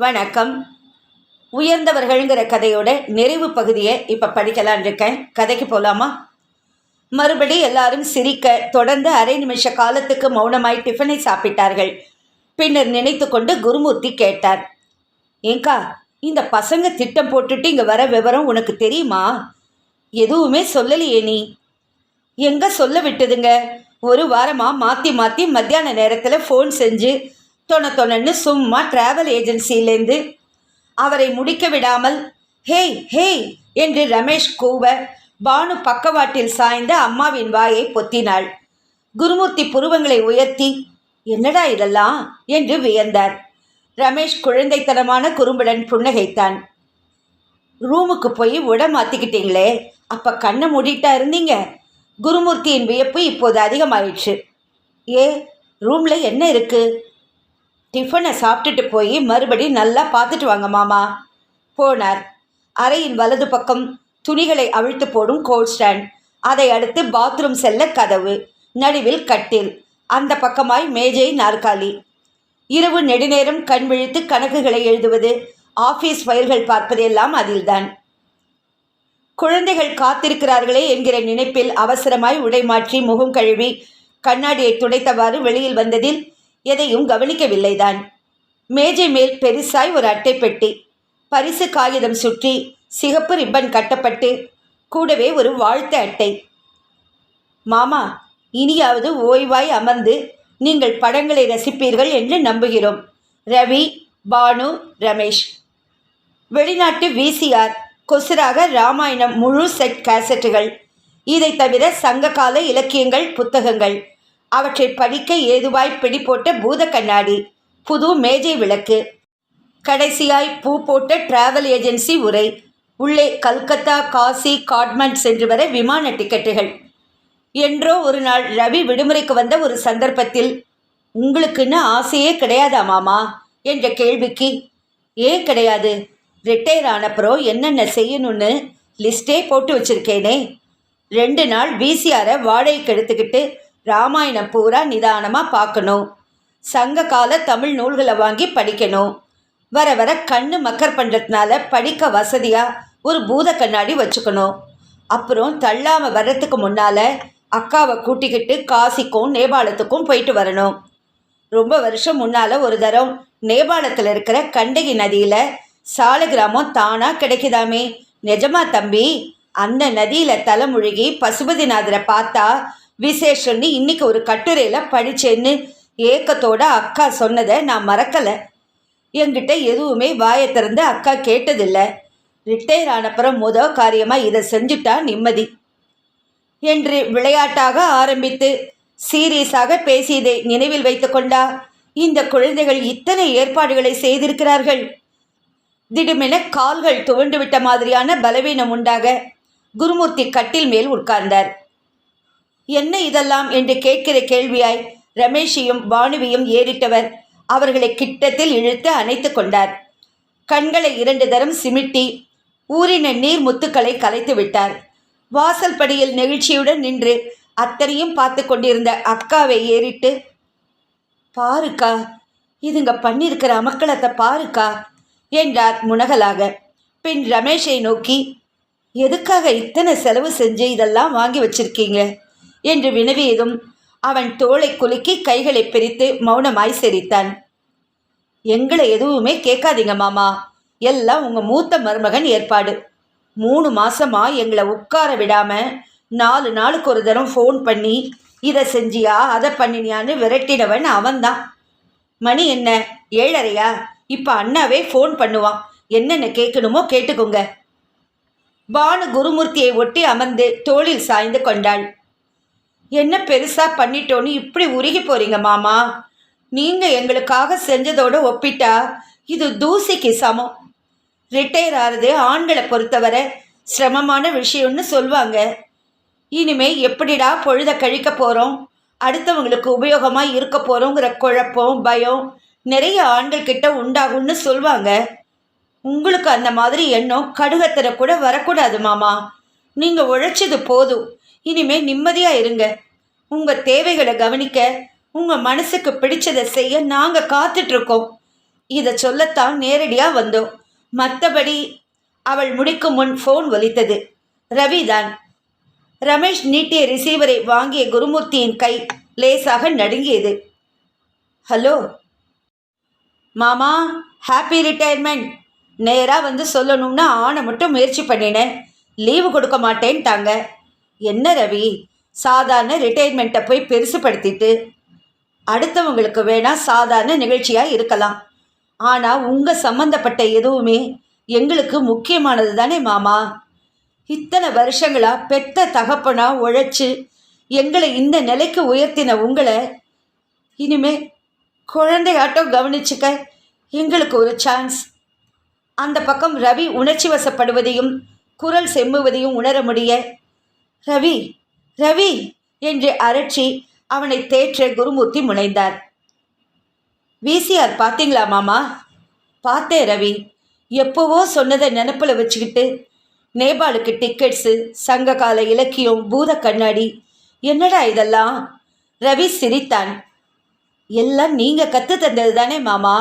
வணக்கம். உயர்ந்தவர்கள்ங்கிற கதையோட நிறைவு பகுதியை இப்போ படிக்கலான் இருக்கேன். கதைக்கு போகலாமா மறுபடி எல்லாரும் சிரிக்க தொடர்ந்து அரை நிமிஷ காலத்துக்கு மௌனமாய் டிஃபனை சாப்பிட்டார்கள். பின்னர் நினைத்து கொண்டு குருமூர்த்தி கேட்டார் ஏங்கா இந்த பசங்க திட்டம் போட்டுட்டு இங்கே வர விவரம் உனக்கு தெரியுமா? எதுவுமே சொல்லலையே நீ. எங்கே சொல்ல விட்டதுங்க? ஒரு வாரமாக மாற்றி மாற்றி மத்தியான நேரத்தில் ஃபோன் செஞ்சு தொண தொணன்னு சும்மா டிராவல் ஏஜென்சியிலேருந்து அவரை முடிக்க விடாமல் ஹேய் ஹேய் என்று ரமேஷ் கூவ பானு பக்கவாட்டில் சாய்ந்த அம்மாவின் வாயை பொத்தினாள். குருமூர்த்தி புருவங்களை உயர்த்தி என்னடா இதெல்லாம்? என்று வியந்தார். ரமேஷ் குழந்தைத்தனமான குறும்புடன் புன்னகைத்தான். ரூமுக்கு போய் உட மாற்றிக்கிட்டீங்களே அப்போ கண்ணை மூடிட்டா இருந்தீங்க? குருமூர்த்தியின் வியப்பு இப்போது அதிகமாயிற்று. ஏ ரூமில் என்ன இருக்கு? டிஃபனை சாப்பிட்டுட்டு போய் மறுபடி நல்லா பார்த்துட்டு வாங்க மாமா. போனார். அறையின் வலது பக்கம் துணிகளை அவிழ்த்து போடும் கோல்ட் ஸ்டாண்ட் அதை அடுத்து பாத்ரூம் செல்ல கதவு நடுவில் கட்டில். அந்த பக்கமாய் மேஜை நாற்காலி. இரவு நெடுநேரம் கண் விழித்து கணக்குகளை எழுதுவது ஆஃபீஸ் ஃபைல்கள் பார்ப்பதெல்லாம் அதில்தான். குழந்தைகள் காத்திருக்கிறார்களே என்கிற நினைப்பில் அவசரமாய் உடை மாற்றி முகம் கழுவி கண்ணாடியை துடைத்தவாறு வெளியில் வந்ததில் எதையும் கவனிக்கவில்லைதான். மேஜை மேல் பெருசாய் ஒரு அட்டை பெட்டி பரிசு காகிதம் சுற்றி சிகப்பு ரிப்பன் கட்டப்பட்டு கூடவே ஒரு வாழ்த்து அட்டை. மாமா இனியாவது ஓய்வாய் அமர்ந்து நீங்கள் படங்களை ரசிப்பீர்கள் என்று நம்புகிறோம். ரவி பானு ரமேஷ். வெளிநாட்டு விசிஆர் கொசுராக ராமாயணம் முழு செட் கேசட்டுகள். இதை தவிர சங்ககால இலக்கியங்கள் புத்தகங்கள். அவற்றை படிக்க ஏதுவாய் பிடிபோட்ட பூத கண்ணாடி புது மேஜை விளக்கு கடைசியாய் பூ போட்ட டிராவல் ஏஜென்சி உரை உள்ளே கல்கத்தா காசி காட்மண்ட் சென்று வர விமான டிக்கெட்டுகள். என்றோ ஒரு நாள் ரவி விடுமுறைக்கு வந்த ஒரு சந்தர்ப்பத்தில் உங்களுக்குன்னு ஆசையே கிடையாதா மாமா? என்ற கேள்விக்கு ஏன் கிடையாது. ரிட்டையர் ஆனப்புறம் என்னென்ன செய்யணும்னு லிஸ்ட்டே போட்டு வச்சிருக்கேனே. ரெண்டு நாள் விசிஆரை வாடகைக்கு எடுத்துக்கிட்டு ராமாயணம் பூரா நிதானமாக பார்க்கணும். சங்க கால தமிழ் நூல்களை வாங்கி படிக்கணும். வர வர கண்ணு மக்கர் பண்ணுறதுனால படிக்க வசதியாக ஒரு பூத கண்ணாடி வச்சுக்கணும். அப்புறம் தள்ளாமல் வர்றதுக்கு முன்னால் அக்காவை கூட்டிக்கிட்டு காசிக்கும் நேபாளத்துக்கும் போயிட்டு வரணும். ரொம்ப வருஷம் முன்னால் ஒரு தரம் நேபாளத்தில் இருக்கிற கண்டகி நதியில் சாலகிராமம் தானாக கிடைக்குதாமே. நிஜமா தம்பி அந்த நதியில் தலைமுழுகி பசுபதிநாதரை பார்த்தா விசேஷன்னு இன்னைக்கு ஒரு கட்டுரையில் படிச்சேன்னு ஏக்கத்தோட அக்கா சொன்னதை நான் மறக்கலை. என்கிட்ட எதுவுமே வாயை திறந்து அக்கா கேட்டதில்லை. ரிட்டையர் ஆனப்புறம் முத காரியமாக இதை செஞ்சுட்டா நிம்மதி. என்று விளையாட்டாக ஆரம்பித்து சீரியஸாக பேசியதை நினைவில் வைத்துக்கொண்டா இந்த குழந்தைகள் இத்தனை ஏற்பாடுகளை செய்திருக்கிறார்கள். திடுமென கால்கள் துவண்டுவிட்ட மாதிரியான பலவீனம் உண்டாக குருமூர்த்தி கட்டில் மேல் உட்கார்ந்தார். என்ன இதெல்லாம் என்று கேட்கிற கேள்வியாய் ரமேஷையும் பானுவியும் ஏறிட்டவர் அவர்களை கிட்டத்தில் இழுத்து அணைத்து கொண்டார். கண்களை இரண்டு தரம் சிமிட்டி ஊறின நீர் முத்துக்களை கலைத்து விட்டார். வாசல் படியில் நெகிழ்ச்சியுடன் நின்று அத்தனையும் பார்த்து கொண்டிருந்த அக்காவை ஏறிட்டு பாருக்கா இதுங்க பண்ணியிருக்கிற அமக்களத்தை பாருக்கா என்றார் முனகலாக. பின் ரமேஷை நோக்கி எதுக்காக இத்தனை செலவு செஞ்சு இதெல்லாம் வாங்கி வச்சிருக்கீங்க? என்று வினவியதும் அவன் தோளை குலுக்கி கைகளை பிரித்து மௌனமாய் சிரித்தான். எங்களை எதுவுமே கேட்காதீங்க மாமா. எல்லாம் உங்கள் மூத்த மருமகன் ஏற்பாடு. மூணு மாசமா எங்களை உட்கார விடாம நாலு நாளுக்கு ஒரு தரம் ஃபோன் பண்ணி இதை செஞ்சியா? அதை பண்ணினியான்னு விரட்டினவன் அவன்தான். மணி என்ன? ஏழரையா? இப்போ அண்ணாவே ஃபோன் பண்ணுவான். என்னென்ன கேட்கணுமோ கேட்டுக்கோங்க. பானு குருமூர்த்தியை ஒட்டி அமர்ந்து தோளில் சாய்ந்து கொண்டாள். என்ன பெருசா பண்ணிட்டோன்னு இப்படி உருகி போறீங்க மாமா? நீங்க எங்களுக்காக செஞ்சதோட ஒப்பிட்டா இது தூசிக்கு சமம். ரிட்டையர் ஆகிறது ஆண்களை பொறுத்தவரை சிரமமான விஷயம்னு சொல்லுவாங்க இனிமே எப்படிடா பொழுத கழிக்க போகிறோம் அடுத்தவங்களுக்கு உபயோகமாக இருக்க போகிறோங்கிற குழப்பம் பயம் நிறைய ஆண்கள் கிட்ட உண்டாகும்னு சொல்லுவாங்க உங்களுக்கு அந்த மாதிரி எண்ணம் கடுகத்தரை கூட வரக்கூடாது மாமா. நீங்கள் உழைச்சது போதும். இனிமே நிம்மதியாக இருங்க. உங்கள் தேவைகளை கவனிக்க உங்கள் மனசுக்கு பிடிச்சதை செய்ய நாங்கள் காத்துட்ருக்கோம். இதை சொல்லத்தான் நேரடியாக வந்தோம். மற்றபடி அவள் முடிக்கும் முன் ஃபோன் ஒலித்தது. ரவிதான் ரமேஷ் நீட்டிய ரிசீவரை வாங்கிய குருமூர்த்தியின் கை லேசாக நடுங்கியது. ஹலோ? மாமா ஹாப்பி ரிட்டையர்மெண்ட் நேராக வந்து சொல்லணும்னா ஆணை மட்டும் முயற்சி பண்ணினேன். லீவு கொடுக்க மாட்டேன்ட்டாங்க. என்ன ரவி? சாதாரண ரிட்டையர்மெண்ட்டை போய் பெருசுப்படுத்திட்டு அடுத்தவங்களுக்கு வேணால் சாதாரண நிகழ்ச்சியாக இருக்கலாம். ஆனால் உங்கள் சம்மந்தப்பட்ட எதுவுமே எங்களுக்கு முக்கியமானது தானே மாமா? இத்தனை வருஷங்களாக பெத்த தகப்பனா உழைச்சி எங்களை இந்த நிலைக்கு உயர்த்தின உங்களை இனிமே குழந்தையாட்டம் கவனிச்சுக்க எங்களுக்கு ஒரு சான்ஸ் அந்த பக்கம் ரவி உணர்ச்சி வசப்படுவதையும் குரல் செம்முவதையும் உணர முடிய ரவி ரவி என்று அரட்சி அவனை தேற்ற குருமூர்த்தி முனைந்தார். விசிஆர் பார்த்தீங்களா மாமா? பார்த்தேன் ரவி. எப்போவோ சொன்னதை நினப்பில் வச்சுக்கிட்டு நேபாளுக்கு டிக்கெட்ஸு சங்ககால இலக்கியம் பூத கண்ணாடி என்னடா இதெல்லாம்? ரவி சிரித்தான். எல்லாம் நீங்கள் கற்று தந்தது தானே மாமா?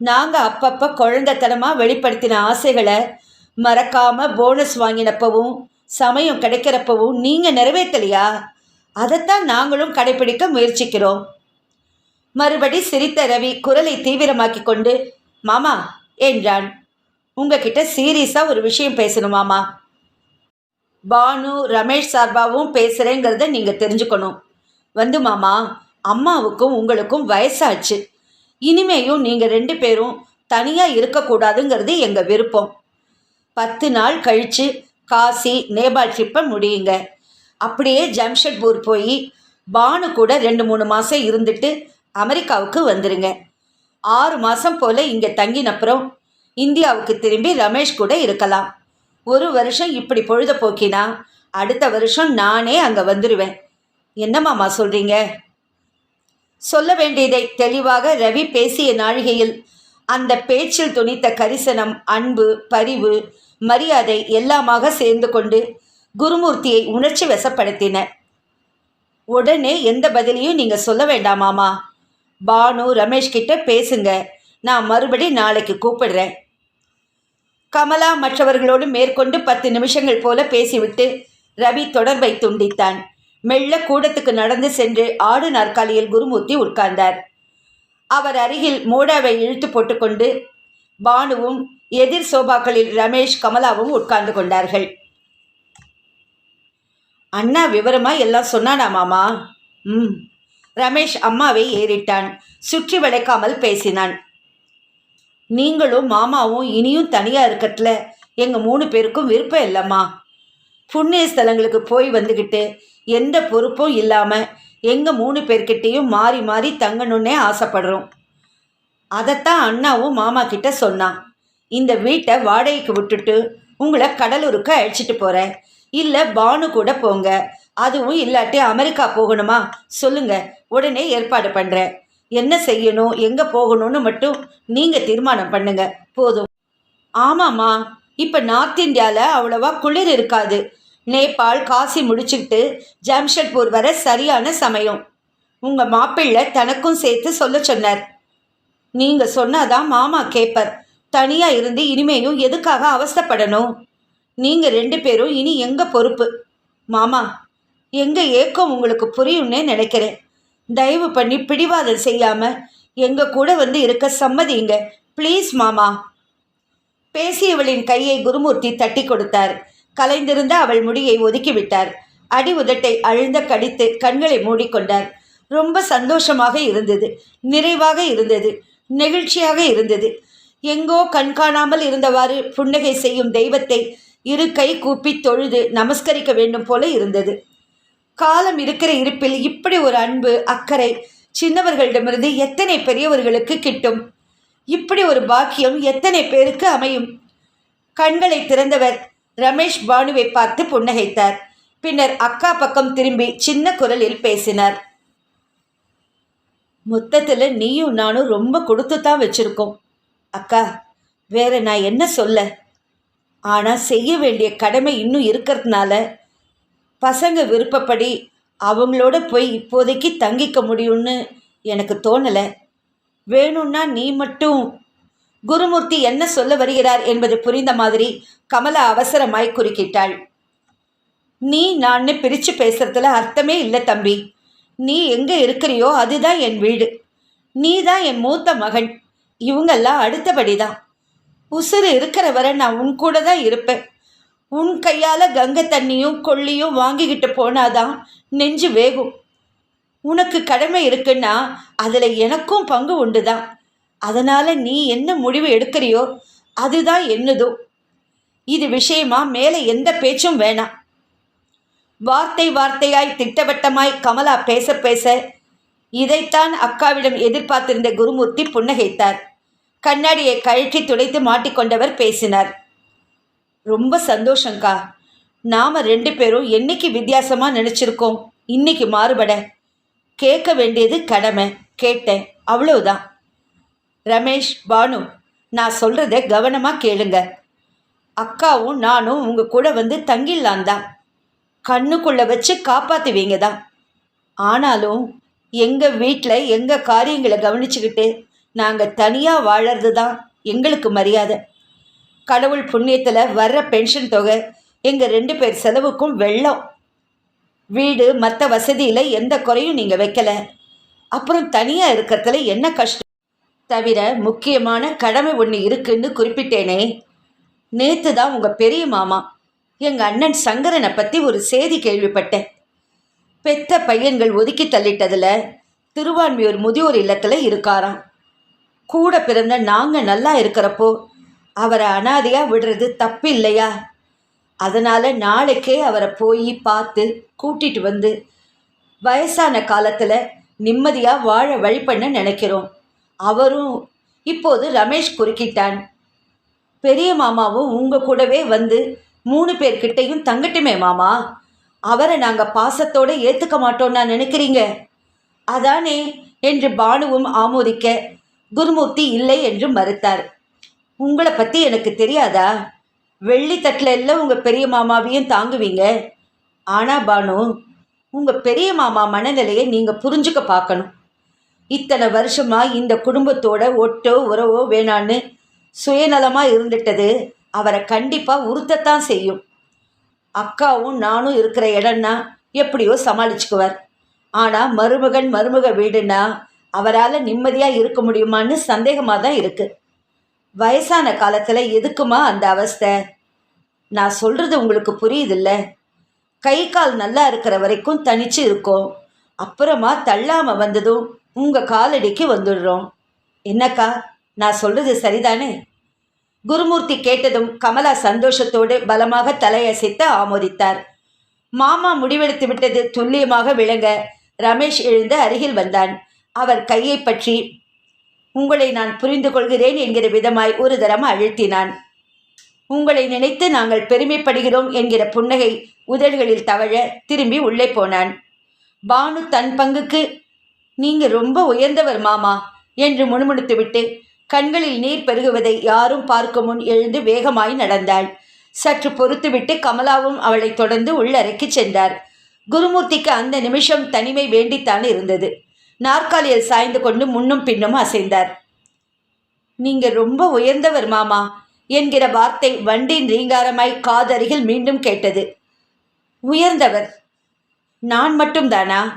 நாங்கள் அப்பப்போ குழந்தைத்தனமாக வெளிப்படுத்தின ஆசைகளை மறக்காமல் போனஸ் வாங்கினப்பவும் சமயம் கிடைக்கிறப்பவும் நீங்கள் நிறைவேற்றலையா? அதைத்தான் நாங்களும் கடைபிடிக்க முயற்சிக்கிறோம். மறுபடி சிரித்த ரவி குரலை தீவிரமாக்கி கொண்டு மாமா என்றான். உங்ககிட்ட சீரியஸாக ஒரு விஷயம் பேசணும் மாமா. பானு ரமேஷ் சார்பாவும் பேசுகிறேங்கிறத நீங்கள் தெரிஞ்சுக்கணும். வந்து மாமா அம்மாவுக்கும் உங்களுக்கும் வயசாச்சு. இனிமேயும் நீங்கள் ரெண்டு பேரும் தனியாக இருக்கக்கூடாதுங்கிறது எங்கள் விருப்பம். பத்து நாள் கழித்து காசி நேபாள் ட்ரிப்பை முடியுங்க. அப்படியே ஜம்ஷெட்பூர் போய் பானு கூட ரெண்டு மூணு மாதம் இருந்துட்டு அமெரிக்காவுக்கு வந்துருங்க. ஆறு மாதம் போல் இங்கே தங்கினப்புறம் இந்தியாவுக்கு திரும்பி ரமேஷ் கூட இருக்கலாம். ஒரு வருஷம் இப்படி பொழுத போக்கினா அடுத்த வருஷம் நானே அங்கே வந்துடுவேன் என்ன சொல்கிறீங்க சொல்ல வேண்டியதை தெளிவாக ரவி பேசிய நாழிகையில் அந்த பேச்சில் துணித்த கரிசனம் அன்பு பரிவு மரியாதை எல்லாமாக சேர்ந்து கொண்டு குருமூர்த்தியை உணர்ச்சி வசப்படுத்தின. உடனே எந்த பதிலையும் நீங்கள் சொல்ல வேண்டாமாமா பானு ரமேஷ் கிட்ட பேசுங்க. நான் மறுபடி நாளைக்கு கூப்பிடுறேன். கமலா மற்றவர்களோடு மேற்கொண்டு பத்து நிமிஷங்கள் போல பேசிவிட்டு ரவி தொடர்பை துண்டித்தான். மெல்ல கூடத்துக்கு நடந்து சென்று ஆடு நாற்காலியில் குருமூர்த்தி உட்கார்ந்தார். அவர் அருகில் மோடாவை இழுத்து போட்டுக்கொண்டு பானுவும் எதிர் சோபாக்களில் ரமேஷ் கமலாவும் உட்கார்ந்து கொண்டார்கள். அண்ணா விவரமா எல்லாம் சொன்னானா மாமா? ம். ரமேஷ் அம்மாவை ஏறிட்டான். சுற்றி வளைக்காமல் பேசினான். நீங்களும் மாமாவும் இனியும் தனியாக இருக்கத்துல எங்கள் மூணு பேருக்கும் விருப்பம் இல்லைம்மா. புண்ணிய ஸ்தலங்களுக்கு போய் வந்துக்கிட்டு எந்த பொறுப்பும் இல்லாமல் எங்கள் மூணு பேர்கிட்டேயும் மாறி மாறி தங்கணுன்னே ஆசைப்படுறோம். அதைத்தான் அண்ணாவும் மாமா கிட்ட சொன்னான் இந்த வீட்டை வாடகைக்கு விட்டுட்டு உங்களை கடலூருக்கு அழைச்சிட்டு போகிறேன் இல்லை பானு கூட போங்க. அதுவும் இல்லாட்டி அமெரிக்கா போகணுமா? சொல்லுங்க உடனே ஏற்பாடு பண்ணுறேன் என்ன செய்யணும் எங்கே போகணும்னு மட்டும் நீங்கள் தீர்மானம் பண்ணுங்க. போதும். ஆமாம்மா இப்போ நார்த் இந்தியாவில் அவ்வளோவா குளிர் இருக்காது. நேபாள் காசி முடிச்சுக்கிட்டு ஜாம்ஷெட்பூர் வர சரியான சமயம். உங்கள் மாப்பிள்ளை தனக்கும் சேர்த்து சொல்ல சொன்னார். நீங்கள் சொன்னாதான் மாமா கேட்பர் தனியாக இருந்து இனிமேயும் எதுக்காக அவஸ்தப்படணும்? நீங்கள் ரெண்டு பேரும் இனி எங்கள் பொறுப்பு? மாமா எங்கள் ஏக்கம் உங்களுக்கு புரியும்னே நினைக்கிறேன். தயவு பண்ணி பிடிவாதம் செய்யாமல் எங்கள் கூட வந்து இருக்க சம்மதிங்க ப்ளீஸ் மாமா. பேசியவளின் கையை குருமூர்த்தி தட்டி கொடுத்தார். கலைந்திருந்த அவள் முடியை ஒதுக்கிவிட்டார். அடி உதட்டை அழுந்த கடித்து கண்களை மூடிக்கொண்டார். ரொம்ப சந்தோஷமாக இருந்தது. நிறைவாக இருந்தது. நெகிழ்ச்சியாக இருந்தது. எங்கோ கண்காணாமல் இருந்தவாறு புன்னகை செய்யும் தெய்வத்தை இரு கை கூப்பி தொழுது நமஸ்கரிக்க வேண்டும் போல இருந்தது. காலம் இருக்கிற இருப்பில் இப்படி ஒரு அன்பு அக்கறை சின்னவர்களிடமிருந்து எத்தனை பெரியவர்களுக்கு கிட்டும்? இப்படி ஒரு பாக்கியம் எத்தனை பேருக்கு அமையும்? கண்களை திறந்தவர் ரமேஷ் பானுவை பார்த்து புன்னகைத்தார். பின்னர் அக்கா பக்கம் திரும்பி சின்ன குரலில் பேசினார். மொத்தத்தில் நீயும் நானும் ரொம்ப கொடுத்து தான் வச்சுருக்கோம். அக்கா வேற நான் என்ன சொல்ல? ஆனால் செய்ய வேண்டிய கடமை இன்னும் இருக்கிறதுனால பசங்க விருப்பப்படி அவங்களோட போய் இப்போதைக்கு தங்கிக்க முடியும்னு எனக்கு தோணலை. வேணும்னா நீ மட்டும் குருமூர்த்தி என்ன சொல்ல வருகிறார் என்பது புரிந்த மாதிரி கமலா அவசரமாய் குறுக்கிட்டாள். நீ நான் பிரித்து பேசுறதுல அர்த்தமே இல்லை தம்பி. நீ எங்கே இருக்கிறியோ அதுதான் என் வீடு. நீ தான் என் மூத்த மகன். இவங்கெல்லாம் அடுத்தபடி தான் உசுறு இருக்கிற வரை நான் உன் கூட தான் இருப்பேன். உன் கையால் கங்கை தண்ணியும் கொள்ளியும் வாங்கிக்கிட்டு போனாதான் நெஞ்சு வேகும். உனக்கு கடமை இருக்குன்னா அதில் எனக்கும் பங்கு உண்டு தான் அதனால் நீ என்ன முடிவு எடுக்கிறியோ அதுதான் என்னதோ. இது விஷயமா மேலே எந்த பேச்சும் வேணாம். வார்த்தை வார்த்தையாய் திட்டவட்டமாய் கமலா பேச பேச இதைத்தான் அக்காவிடம் எதிர்பார்த்திருந்த குருமூர்த்தி புன்னகைத்தார். கண்ணாடியை கழற்றி துடைத்து மாட்டிக்கொண்டவர் பேசினார். ரொம்ப சந்தோஷங்க்கா நாம ரெண்டு பேரும் என்னைக்கு வித்தியாசமா நினைச்சிருக்கோம்? இன்னைக்கு மாறுபட. கேட்க வேண்டியது கடமை. கேட்டேன். அவ்வளவுதான். ரமேஷ் பானு நான் சொல்றத கவனமா கேளுங்க. அக்காவும் நானும் உங்க கூட வந்து தங்கிடலாம் தான் கண்ணுக்குள்ளே வச்சு காப்பாற்றுவீங்க தான் ஆனாலும் எங்கள் வீட்டில் எங்கள் காரியங்களை கவனிச்சுக்கிட்டு நாங்கள் தனியாக வாழறது தான் எங்களுக்கு மரியாதை. கடவுள் புண்ணியத்தில் வர்ற பென்ஷன் தொகை எங்கள் ரெண்டு பேர் செலவுக்கும் வெள்ளம். வீடு மற்ற வசதியில் எந்த குறையும் நீங்கள் வைக்கல. அப்புறம் தனியாக இருக்கிறதுல என்ன கஷ்டம்? தவிர முக்கியமான கடமை ஒன்று இருக்குன்னு குறிப்பிட்டேனே. நேற்று தான் உங்கள் பெரிய மாமா எங்கள் அண்ணன் சங்கரனை பற்றி ஒரு செய்தி கேள்விப்பட்டேன். பெத்த பையன்கள் ஒதுக்கி தள்ளிட்டதில் திருவான்மியூர் முதியோர் இல்லத்தில் இருக்காராம். கூட பிறந்த நாங்கள் நல்லா இருக்கிறப்போ அவரை அனாதையாக விடுறது தப்பு இல்லையா அதனால் நாளைக்கே அவரை போய் பார்த்து கூட்டிட்டு வந்து வயசான காலத்தில் நிம்மதியாக வாழ வழி பண்ண நினைக்கிறோம். அவரும் இப்போது ரமேஷ் குறுக்கிட்டான். பெரிய மாமாவும் உங்கள் கூடவே வந்து மூணு பேர்கிட்டையும் தங்கட்டுமே மாமா. அவரை நாங்கள் பாசத்தோடு ஏற்றுக்க மாட்டோம்னா நினைக்கிறீங்க? அதானே என்று பானுவும் ஆமோதிக்க குருமூர்த்தி இல்லை என்று மறுத்தார். உங்களை பற்றி எனக்கு தெரியாதா? வெள்ளி தட்டில் எல்லாம் உங்கள் பெரிய மாமாவையும் தாங்குவீங்க. ஆனால் பானு உங்கள் பெரிய மாமா மனநிலையை நீங்கள் புரிஞ்சுக்க பார்க்கணும். இத்தனை வருஷமாக இந்த குடும்பத்தோட ஒட்டோ உறவோ வேணான்னு சுயநலமாக இருந்துட்டது. அவரை கண்டிப்பாக உறுத்தத்தான் செய்யும். அக்காவும் நானும் இருக்கிற இடம்னா எப்படியோ சமாளிச்சுக்குவார். ஆனால் மருமகன் மருமக வீடுனா அவரால் நிம்மதியாக இருக்க முடியுமான்னு சந்தேகமாக தான் இருக்குது வயசான காலத்தில் எதுக்குமா அந்த அவஸ்தை? நான் சொல்கிறது உங்களுக்கு புரியுதில்ல? கை கால் நல்லா இருக்கிற வரைக்கும் தனிச்சு இருக்கோம். அப்புறமா தள்ளாமல் வந்ததும் உங்கள் காலடிக்கு வந்துடுறோம். என்னக்கா நான் சொல்கிறது சரிதானே? குருமூர்த்தி கேட்டதும் கமலா சந்தோஷத்தோடு பலமாக தலையசைத்து ஆமோதித்தார். மாமா முடிவெடுத்து விட்டது துல்லியமாக விளங்க ரமேஷ் எழுந்து அருகில் வந்தான். அவர் கையை பற்றி உங்களை நான் புரிந்து கொள்கிறேன் என்கிற விதமாய் ஒரு தரம் அழுத்தினான். உங்களை நினைத்து நாங்கள் பெருமைப்படுகிறோம் என்கிற புன்னகை உதடுகளில் தவழ திரும்பி உள்ளே போனான். பானு தன் பங்குக்கு நீங்க ரொம்ப உயர்ந்தவர் மாமா என்று முணுமுணுத்துவிட்டு கண்களில் நீர் பெருகுவதை யாரும் பார்க்கும் முன் எழுந்து வேகமாய் நடந்தாள். சற்று பொறுத்துவிட்டு கமலாவும் அவளை தொடர்ந்து உள்ளறைக்கு சென்றார். குருமூர்த்திக்கு அந்த நிமிஷம் தனிமை வேண்டித்தான் இருந்தது. நாற்காலியில் சாய்ந்து கொண்டு முன்னும் பின்னும் அசைந்தார். நீங்க ரொம்ப உயர்ந்தவர் மாமா என்கிற வார்த்தை வண்டியின் ரீங்காரமாய் காதருகில் மீண்டும் கேட்டது. உயர்ந்தவர்? நான் மட்டும்தானா?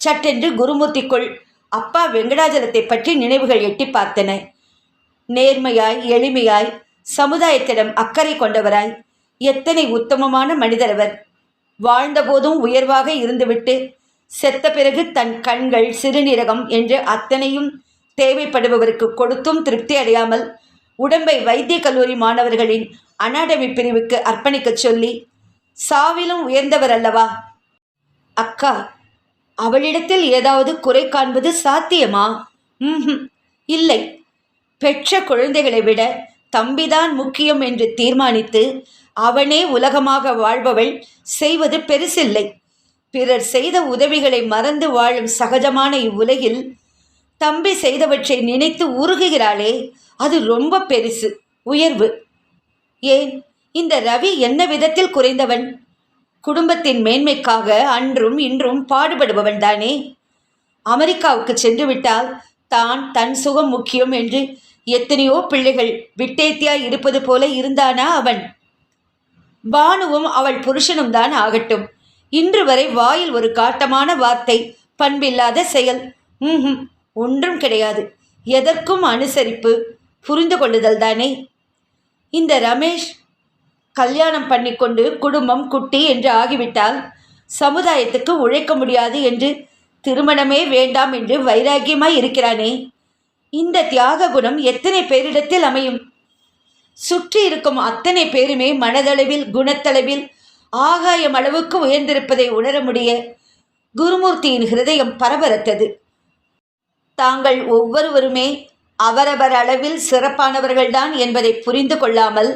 சட்டென்று குருமூர்த்திக்குள் அப்பா வெங்கடாஜலத்தை பற்றி நினைவுகள் எட்டி பார்த்தன. நேர்மையாய் எளிமையாய் சமுதாயத்திடம் அக்கறை கொண்டவராய் எத்தனை உத்தமமான மனிதர் அவர் வாழ்ந்தபோதும் உயர்வாக இருந்துவிட்டு செத்த பிறகு தன் கண்கள் சிறுநீரகம் என்று அத்தனையும் தேவைப்படுபவருக்கு கொடுத்தும் திருப்தி அடையாமல் உடம்பை வைத்திய கல்லூரி மாணவர்களின் அனாடமி பிரிவுக்கு அர்ப்பணிக்கச் சொல்லி சாவிலும் உயர்ந்தவர் அல்லவா அக்கா அவளிடத்தில் ஏதாவது குறை காண்பது சாத்தியமா? ம் இல்லை. பெற்ற குழந்தைகளை விட தம்பிதான் முக்கியம் என்று தீர்மானித்து அவனே உலகமாக வாழ்பவள் செய்வது பெருசில்லை. பிறர் செய்த உதவிகளை மறந்து வாழும் சகஜமான இவ்வுலகில் தம்பி செய்தவற்றை நினைத்து உருகுகிறாளே அது ரொம்ப பெருசு உயர்வு. ஏன் இந்த ரவி என்ன விதத்தில் குறைந்தவன்? குடும்பத்தின் மேன்மைக்காக அன்றும் இன்றும் பாடுபடுபவன் தானே அமெரிக்காவுக்கு சென்றுவிட்டால் தான் தன் சுகம் முக்கியம் என்று எத்தனையோ பிள்ளைகள் விட்டேத்தியாய் இருப்பது போல இருந்தானா அவன்? பானுவும் அவள் புருஷனும் தான் ஆகட்டும். இன்று வரை வாயில் ஒரு காட்டமான வார்த்தை பண்பில்லாத செயல். ம் ஒன்றும் கிடையாது. எதற்கும் அனுசரிப்பு புரிந்து கொள்ளுதல் தானே? இந்த ரமேஷ் கல்யாணம் பண்ணிக்கொண்டு குடும்பம் குட்டி என்று ஆகிவிட்டால் சமுதாயத்துக்கு உழைக்க முடியாது என்று திருமணமே வேண்டாம் என்று வைராக்கியமாய் இருக்கிறானே. இந்த தியாக குணம் எத்தனை பேரிடத்தில் அமையும்? சுற்றி இருக்கும் அத்தனை பேருமே மனதளவில் குணத்தளவில் ஆகாயம் அளவுக்கு உயர்ந்திருப்பதை உணர முடிய குருமூர்த்தியின் ஹிருதயம் பரபரத்தது. தாங்கள் ஒவ்வொருவருமே அவரவர் அளவில் சிறப்பானவர்கள்தான் என்பதை புரிந்து கொள்ளாமல்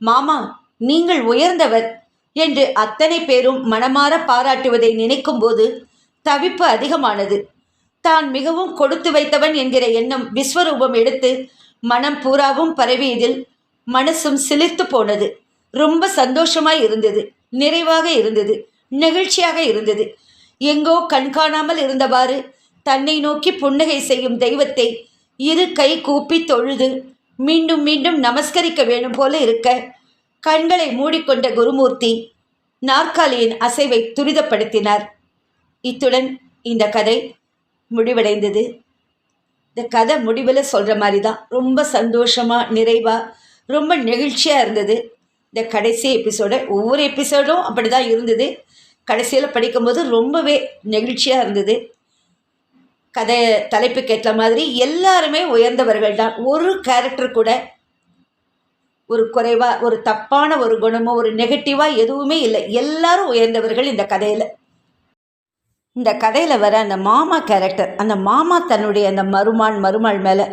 மாமா நீங்கள் உயர்ந்தவர் என்று அத்தனை பேரும் மனமாற பாராட்டுவதை நினைக்கும்போது தவிப்பு அதிகமானது. தான் மிகவும் கொடுத்து வைத்தவன் என்கிற எண்ணம் விஸ்வரூபம் எடுத்து மனம் பூராவும் பரவியதில் மனசும் சிலிர்த்து போனது. ரொம்ப சந்தோஷமாய் இருந்தது. நிறைவாக இருந்தது. நெகிழ்ச்சியாக இருந்தது. எங்கோ கண்காணாமல் இருந்தவாறு தன்னை நோக்கி புன்னகை செய்யும் தெய்வத்தை இரு கை கூப்பி தொழுது மீண்டும் மீண்டும் நமஸ்கரிக்க வேணும் போல இருக்க கண்களை மூடிக்கொண்ட குருமூர்த்தி நாற்காலியின் அசைவை துரிதப்படுத்தினார். இத்துடன் இந்த கதை முடிவடைந்தது. இந்த கதை முடிவில் சொல்கிற மாதிரி தான் ரொம்ப சந்தோஷமாக நிறைவாக ரொம்ப நெகிழ்ச்சியாக இருந்தது. இந்த கடைசி எபிசோட ஒவ்வொரு எபிசோடும் அப்படி தான் இருந்தது. கடைசியில் படிக்கும்போது ரொம்பவே நெகிழ்ச்சியாக இருந்தது. கதை தலைப்புக்கு ஏற்ற மாதிரி எல்லாருமே உயர்ந்தவர்கள் தான். ஒரு கேரக்டர் கூட ஒரு குறைவாக ஒரு தப்பான ஒரு குணமோ ஒரு நெகட்டிவாக எதுவுமே இல்லை. எல்லாரும் உயர்ந்தவர்கள் இந்த கதையில். இந்த கதையில் வர அந்த மாமா கேரக்டர் அந்த மாமா தன்னுடைய அந்த மருமான் மருமாள் மேலே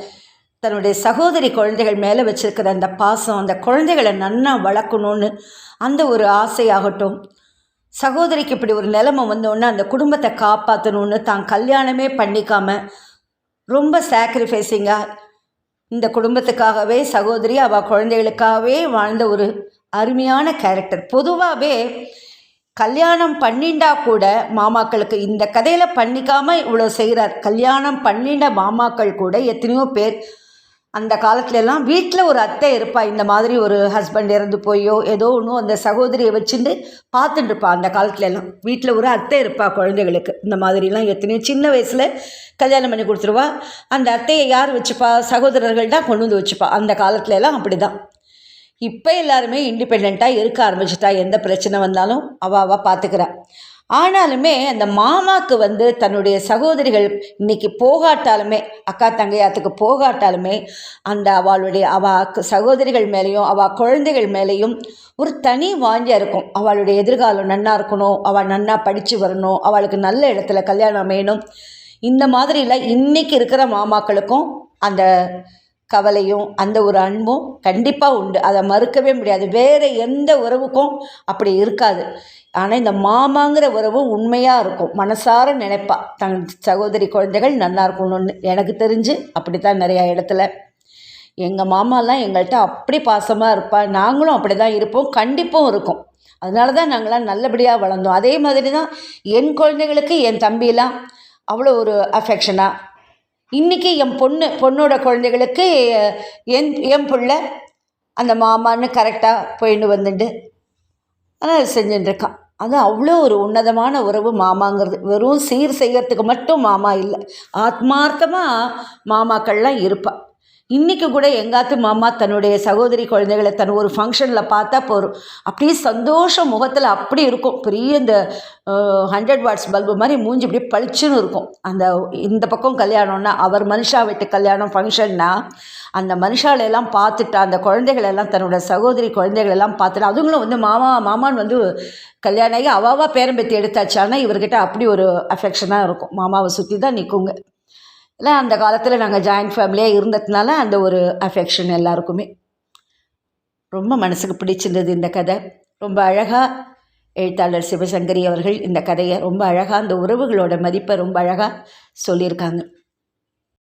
தன்னுடைய சகோதரி குழந்தைகள் மேலே வச்சுருக்கிற அந்த பாசம் அந்த குழந்தைகளை நன்னா வளர்க்கணும்னு அந்த ஒரு ஆசையாகட்டும். சகோதரிக்கு இப்படி ஒரு நிலைமை வந்தோடனே அந்த குடும்பத்தை காப்பாற்றணும்னு தான் கல்யாணமே பண்ணிக்காமல் ரொம்ப சாக்ரிஃபைஸிங்காக இந்த குடும்பத்துக்காகவே சகோதரி அவள் குழந்தைகளுக்காகவே வாழ்ந்த ஒரு அருமையான கேரக்டர் பொதுவாகவே கல்யாணம் பண்ணிண்டா கூட மாமாக்களுக்கு இந்த கதையில் பண்ணிக்காமல் இவ்வளோ செய்கிறார் கல்யாணம் பண்ணிண்ட மாமாக்கள் கூட எத்தனையோ பேர் அந்த காலத்துலலாம் வீட்டில் ஒரு அத்தை இருப்பா. இந்த மாதிரி ஒரு ஹஸ்பண்ட் இறந்து போயோ ஏதோ ஒன்றும் அந்த சகோதரியை வச்சுட்டு பார்த்துட்டு இருப்பா. அந்த காலத்துலலாம் வீட்டில் ஒரு அத்தை இருப்பா குழந்தைகளுக்கு. இந்த மாதிரிலாம் எத்தனையோ சின்ன வயசில் கல்யாணம் பண்ணி கொடுத்துருவா. அந்த அத்தையை யார் வச்சுப்பா? சகோதரர்கள் தான் கொண்டு வந்து வச்சுப்பா. அந்த காலத்துலலாம் அப்படி தான் இப்போ எல்லாருமே இண்டிபெண்ட்டாக இருக்க ஆரம்பிச்சிட்டா எந்த பிரச்சனை வந்தாலும் அவாவாக பார்த்துக்கிறா ஆனாலுமே அந்த மாமாவுக்கு வந்து தன்னுடைய சகோதரிகள் இன்னைக்கு போகாட்டாலுமே அக்கா தங்கையாத்துக்கு போகாட்டாலுமே அந்த அவளுடைய அவ சகோதரிகள் மேலேயும் அவள் குழந்தைகள் மேலேயும் ஒரு தனி வாஞ்சியாக இருக்கும். அவளுடைய எதிர்காலம் நன்னா இருக்கணும் அவள் நன்னா படித்து வரணும் அவளுக்கு நல்ல இடத்துல கல்யாணம் அமையணும். இந்த மாதிரிலாம் இன்றைக்கி இருக்கிற மாமாக்களுக்கும் அந்த கவலையும் அந்த ஒரு அன்பும் கண்டிப்பாக உண்டு. அதை மறுக்கவே முடியாது. வேறு எந்த உறவுக்கும் அப்படி இருக்காது. ஆனால் இந்த மாமாங்கிற உறவு உண்மையாக இருக்கும். மனசார நினைப்பா. தன் சகோதரி குழந்தைகள் நல்லா இருக்கணும்னு எனக்கு தெரிஞ்சு அப்படி தான் நிறையா இடத்துல. எங்கள் மாமாலாம் எங்கள்கிட்ட அப்படி பாசமாக இருப்பா. நாங்களும் அப்படி தான் இருப்போம். கண்டிப்பும் இருக்கும். அதனால தான் நாங்களாம் நல்லபடியாக வளர்ந்தோம். அதே மாதிரி தான் என் குழந்தைகளுக்கு என் தம்பியெலாம் அவ்வளோ ஒரு அஃபெக்ஷனாக இன்றைக்கி என் பொண்ணு பொண்ணோட குழந்தைகளுக்கு என் என் பிள்ளை அந்த மாமான்னு கரெக்டாக போயின்னு வந்துட்டு ஆனால் செஞ்சுட்டுருக்கான் அது அவ்வளோ ஒரு உன்னதமான உறவு மாமாங்கிறது. வெறும் சீர் செய்கிறதுக்கு மட்டும் மாமா இல்லை. ஆத்மார்த்தமாக மாமாக்கள்லாம் இருப்பாள் இன்றைக்கி கூட எங்காத்து மாமா தன்னுடைய சகோதரி குழந்தைகளை தன் ஒரு ஃபங்க்ஷனில் பார்த்தா போகிறோம் அப்படியே சந்தோஷம் முகத்தில் அப்படி இருக்கும். பெரிய இந்த ஹண்ட்ரட் வாட்ஸ் பல்பு மாதிரி மூஞ்சி இப்படி பளிச்சுன்னு இருக்கும். அந்த இந்த பக்கம் கல்யாணம்னா அவர் மனுஷா வீட்டு கல்யாணம் ஃபங்க்ஷன்னா அந்த மனுஷாலெல்லாம் பார்த்துட்டா அந்த குழந்தைகளெல்லாம் தன்னோட சகோதரி குழந்தைகளெல்லாம் பார்த்துட்டு அதுங்களும் வந்து மாமா மாமான்னு வந்து கல்யாணம் ஆகி அவாவா பேரம்பேத்தி எடுத்தாச்சு. ஆனால் இவர்கிட்ட அப்படி ஒரு அஃபெக்ஷனாக இருக்கும். மாமாவை சுற்றி தான் நிற்குங்க இல்லை அந்த காலத்தில் நாங்கள் ஜாயிண்ட் ஃபேமிலியாக இருந்ததுனால அந்த ஒரு அஃபெக்ஷன் எல்லாருக்குமே. ரொம்ப மனசுக்கு பிடிச்சிருந்தது இந்த கதை. ரொம்ப அழகாக எழுத்தாளர் சிவசங்கரி அவர்கள் இந்த கதையை ரொம்ப அழகாக அந்த உறவுகளோட மதிப்பை ரொம்ப அழகாக சொல்லியிருக்காங்க.